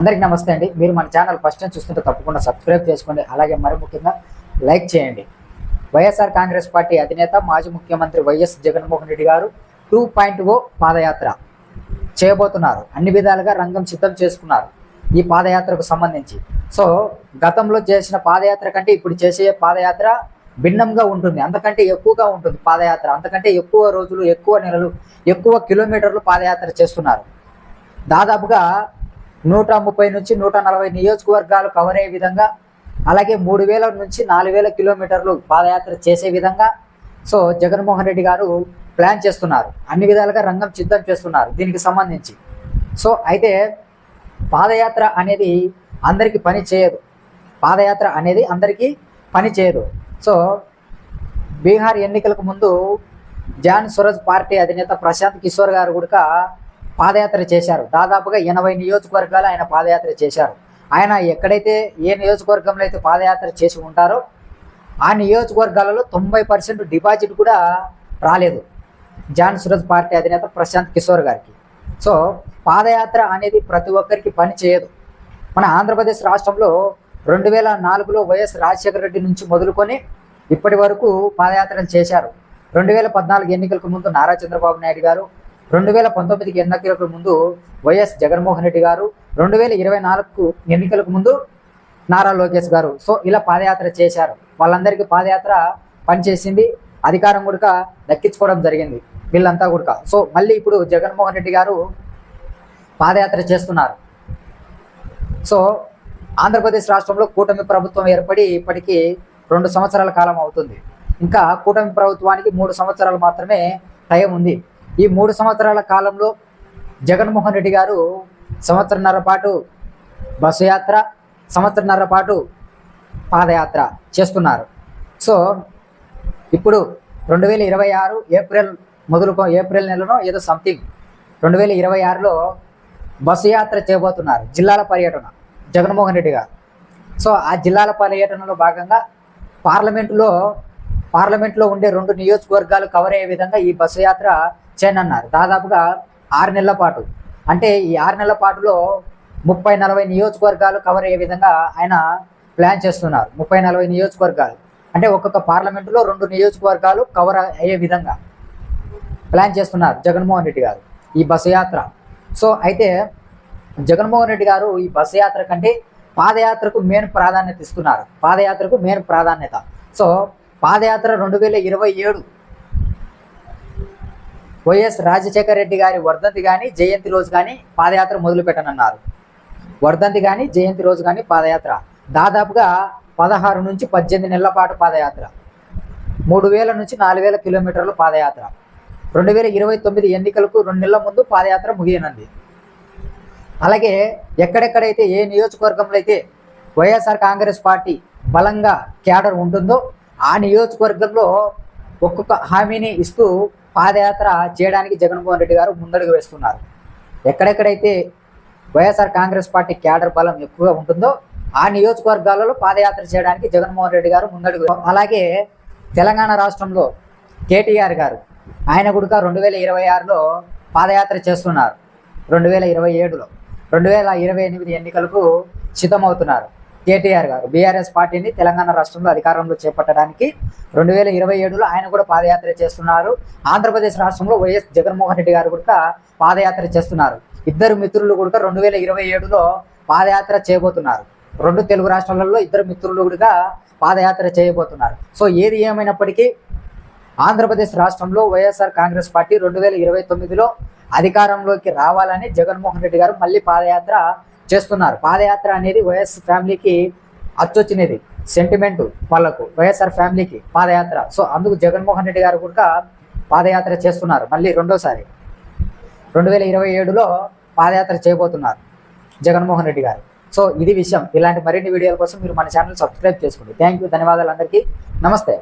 అందరికీ నమస్తే అండి. మీరు మన ఛానల్ ఫస్ట్ టైం చూస్తుంటే తప్పకుండా సబ్స్క్రైబ్ చేసుకోండి. అలాగే మరి ముఖ్యంగా లైక్ చేయండి. వైఎస్ఆర్ కాంగ్రెస్ పార్టీ అధినేత మాజీ ముఖ్యమంత్రి వైఎస్ జగన్మోహన్ రెడ్డి గారు టూ పాయింట్ ఓ పాదయాత్ర చేయబోతున్నారు. అన్ని విధాలుగా రంగం సిద్ధం చేసుకున్నారు ఈ పాదయాత్రకు సంబంధించి. సో గతంలో చేసిన పాదయాత్ర కంటే ఇప్పుడు చేసే పాదయాత్ర భిన్నంగా ఉంటుంది. అంతకంటే ఎక్కువగా ఉంటుంది పాదయాత్ర. అంతకంటే ఎక్కువ రోజులు ఎక్కువ నెలలు ఎక్కువ కిలోమీటర్లు పాదయాత్ర చేస్తున్నారు. దాదాపుగా నూట ముప్పై నుంచి నూట నలభై నియోజకవర్గాలు కవర్ అయ్యే విధంగా అలాగే మూడు వేల నుంచి నాలుగు వేల కిలోమీటర్లు పాదయాత్ర చేసే విధంగా సో జగన్మోహన్ రెడ్డి గారు ప్లాన్ చేస్తున్నారు. అన్ని విధాలుగా రంగం సిద్ధం చేస్తున్నారు దీనికి సంబంధించి. సో అయితే పాదయాత్ర అనేది అందరికీ పని చేయదు. పాదయాత్ర అనేది అందరికీ పని చేయదు. సో బీహార్ ఎన్నికలకు ముందు జాన్ సురజ్ పార్టీ అధినేత ప్రశాంత్ కిషోర్ గారు కూడా పాదయాత్ర చేశారు. దాదాపుగా ఎనభై నియోజకవర్గాలు ఆయన పాదయాత్ర చేశారు. ఆయన ఎక్కడైతే ఏ నియోజకవర్గంలో అయితే పాదయాత్ర చేసి ఉంటారో ఆ నియోజకవర్గాలలో తొంభై పర్సెంట్ డిపాజిట్ కూడా రాలేదు. జాన్ సురజ్ పార్టీ అధినేత ప్రశాంత్ కిషోర్ గారికి. సో పాదయాత్ర అనేది ప్రతి ఒక్కరికి పని చేయదు. మన ఆంధ్రప్రదేశ్ రాష్ట్రంలో రెండు వేల నాలుగులో వైఎస్ రాజశేఖర రెడ్డి నుంచి మొదలుకొని ఇప్పటి వరకు పాదయాత్రలు చేశారు. రెండు వేల పద్నాలుగు ఎన్నికలకు ముందు నారా చంద్రబాబు నాయుడు గారు రెండు వేల పంతొమ్మిదికి ఎన్నికలకు ముందు వైఎస్ జగన్మోహన్ రెడ్డి గారు రెండు వేల ఇరవై నాలుగు ఎన్నికలకు ముందు నారా లోకేష్ గారు. సో ఇలా పాదయాత్ర చేశారు. వాళ్ళందరికీ పాదయాత్ర పనిచేసింది. అధికారం కూడా దక్కించుకోవడం జరిగింది. వీళ్ళంతా కూడా సో మళ్ళీ ఇప్పుడు జగన్మోహన్ రెడ్డి గారు పాదయాత్ర చేస్తున్నారు. సో ఆంధ్రప్రదేశ్ రాష్ట్రంలో కూటమి ప్రభుత్వం ఏర్పడి ఇప్పటికీ రెండు సంవత్సరాల కాలం అవుతుంది. ఇంకా కూటమి ప్రభుత్వానికి మూడు సంవత్సరాలు మాత్రమే టైం ఉంది. ఈ మూడు సంవత్సరాల కాలంలో జగన్మోహన్ రెడ్డి గారు సంవత్సరంన్నర పాటు బస్సు యాత్ర సంవత్సరన్నర పాటు పాదయాత్ర చేస్తున్నారు. సో ఇప్పుడు రెండు వేల ఇరవై ఆరు ఏప్రిల్ మొదలుకో ఏప్రిల్ నెలలో ఏదో సంథింగ్ రెండు వేల ఇరవై ఆరులో బస్సు యాత్ర చేయబోతున్నారు జిల్లాల పర్యటన జగన్మోహన్ రెడ్డి గారు. సో ఆ జిల్లాల పర్యటనలో భాగంగా పార్లమెంటులో పార్లమెంట్లో ఉండే రెండు నియోజకవర్గాలు కవర్ అయ్యే విధంగా ఈ బస్సు యాత్ర చేయనన్నారు దాదాపుగా ఆరు నెలల పాటు. అంటే ఈ ఆరు నెలల పాటులో ముప్పై నలభై నియోజకవర్గాలు కవర్ అయ్యే విధంగా ఆయన ప్లాన్ చేస్తున్నారు. ముప్పై నలభై నియోజకవర్గాలు. అంటే ఒక్కొక్క పార్లమెంటులో రెండు నియోజకవర్గాలు కవర్ అయ్యే విధంగా ప్లాన్ చేస్తున్నారు జగన్మోహన్ రెడ్డి గారు ఈ బస్సు యాత్ర. సో అయితే జగన్మోహన్ రెడ్డి గారు ఈ బస్సు యాత్ర కంటే పాదయాత్రకు మెయిన్ ప్రాధాన్యత ఇస్తున్నారు. పాదయాత్రకు మెయిన్ ప్రాధాన్యత. సో పాదయాత్ర రెండు వేల ఇరవై ఏడు వైఎస్ రాజశేఖర రెడ్డి గారి వర్ధంతి కానీ జయంతి రోజు కానీ పాదయాత్ర మొదలు పెట్టనన్నారు. వర్ధంతి కానీ జయంతి రోజు కానీ పాదయాత్ర. దాదాపుగా పదహారు నుంచి పద్దెనిమిది నెలల పాటు పాదయాత్ర. మూడు వేల నుంచి నాలుగు వేల కిలోమీటర్ల పాదయాత్ర. రెండు వేల ఇరవై తొమ్మిది ఎన్నికలకు రెండు నెలల ముందు పాదయాత్ర ముగియనుంది. అలాగే ఎక్కడెక్కడైతే ఏ నియోజకవర్గంలో అయితే వైఎస్ఆర్ కాంగ్రెస్ పార్టీ బలంగా క్యాడర్ ఉంటుందో ఆ నియోజకవర్గంలో ఒక్కొక్క హామీని ఇస్తూ పాదయాత్ర చేయడానికి జగన్మోహన్ రెడ్డి గారు ముందడుగు వేస్తున్నారు. ఎక్కడెక్కడైతే వైఎస్ఆర్ కాంగ్రెస్ పార్టీ క్యాడర్ బలం ఎక్కువగా ఉంటుందో ఆ నియోజకవర్గాలలో పాదయాత్ర చేయడానికి జగన్మోహన్ రెడ్డి గారు ముందడుగు అలాగే తెలంగాణ రాష్ట్రంలో కేటీఆర్ గారు ఆయన కూడా రెండు వేల ఇరవై ఆరులో పాదయాత్ర చేస్తున్నారు. రెండు వేల ఇరవై ఏడులో. రెండు వేల ఇరవై ఎనిమిది ఎన్నికలకు సిద్ధమవుతున్నారు. కేటీఆర్ గారు. బీఆర్ఎస్ పార్టీని తెలంగాణ రాష్ట్రంలో అధికారంలో చేపట్టడానికి రెండు వేల ఇరవై ఏడులో ఆయన కూడా పాదయాత్ర చేస్తున్నారు. ఆంధ్రప్రదేశ్ రాష్ట్రంలో వైఎస్ జగన్మోహన్ రెడ్డి గారు కూడా పాదయాత్ర చేస్తున్నారు. ఇద్దరు మిత్రులు కూడా రెండు వేల ఇరవై ఏడులో పాదయాత్ర చేయబోతున్నారు. రెండు తెలుగు రాష్ట్రాలలో ఇద్దరు మిత్రులు కూడా పాదయాత్ర చేయబోతున్నారు. సో ఏది ఏమైనప్పటికీ ఆంధ్రప్రదేశ్ రాష్ట్రంలో వైఎస్ఆర్ కాంగ్రెస్ పార్టీ రెండు వేల ఇరవై తొమ్మిదిలో అధికారంలోకి రావాలని జగన్మోహన్ రెడ్డి గారు మళ్ళీ పాదయాత్ర చేస్తున్నారు. పాదయాత్ర అనేది వైఎస్ ఫ్యామిలీకి అచ్చొచ్చినది. సెంటిమెంట్ వాళ్ళకు వైఎస్ఆర్ ఫ్యామిలీకి పాదయాత్ర. సో అందుకు జగన్మోహన్ రెడ్డి గారు కూడా పాదయాత్ర చేస్తున్నారు. మళ్ళీ రెండోసారి రెండు వేల ఇరవై ఏడులో పాదయాత్ర చేయబోతున్నారు జగన్మోహన్ రెడ్డి గారు. సో ఇది విషయం. ఇలాంటి మరిన్ని వీడియోల కోసం మీరు మన ఛానల్ సబ్స్క్రైబ్ చేసుకోండి. థ్యాంక్ యూ ధన్యవాదాలు అందరికీ. నమస్తే.